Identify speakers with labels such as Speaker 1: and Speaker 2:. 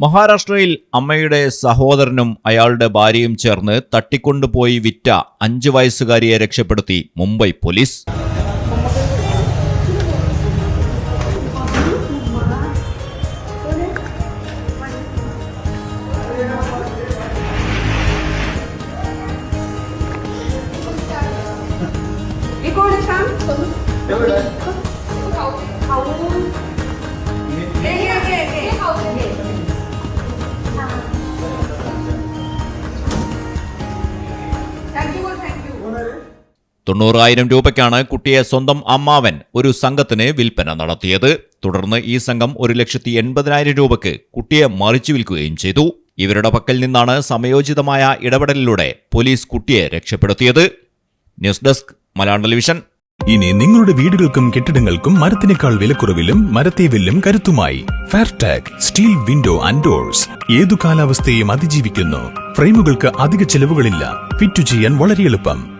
Speaker 1: മഹാരാഷ്ട്രയിൽ അമ്മയുടെ സഹോദരനും അയാളുടെ ഭാര്യയും ചേർന്ന് തട്ടിക്കൊണ്ടുപോയി വിറ്റ അഞ്ച് വയസ്സുകാരിയെ രക്ഷപ്പെടുത്തി മുംബൈ പോലീസ്
Speaker 2: Thank you.
Speaker 1: തൊണ്ണൂറായിരം രൂപയ്ക്കാണ് കുട്ടിയെ സ്വന്തം അമ്മാവൻ ഒരു സംഘത്തിന് വിൽപ്പന നടത്തിയത്. തുടർന്ന് ഈ സംഘം ഒരു ലക്ഷത്തി എൺപതിനായിരം രൂപയ്ക്ക് കുട്ടിയെ മറിച്ചു വിൽക്കുകയും ചെയ്തു. ഇവരുടെ പക്കൽ നിന്നാണ് സമയോചിതമായ ഇടപെടലിലൂടെ പോലീസ് കുട്ടിയെ രക്ഷപ്പെടുത്തിയത്. News desk Malayalam television.
Speaker 3: ഇനി നിങ്ങളുടെ വീടുകൾക്കും കെട്ടിടങ്ങൾക്കും മരത്തിനേക്കാൾ വിലക്കുറവിലും മരത്തെ വില്ലും കരുത്തുമായി Fairtag steel window and doors ഏതു കാലാവസ്ഥയും അതിജീവിക്കുന്നു. ഫ്രെയിമുകൾക്ക് അധിക ചെലവുകളില്ല. ഫിറ്റ് ചെയ്യാൻ വളരെ എളുപ്പം.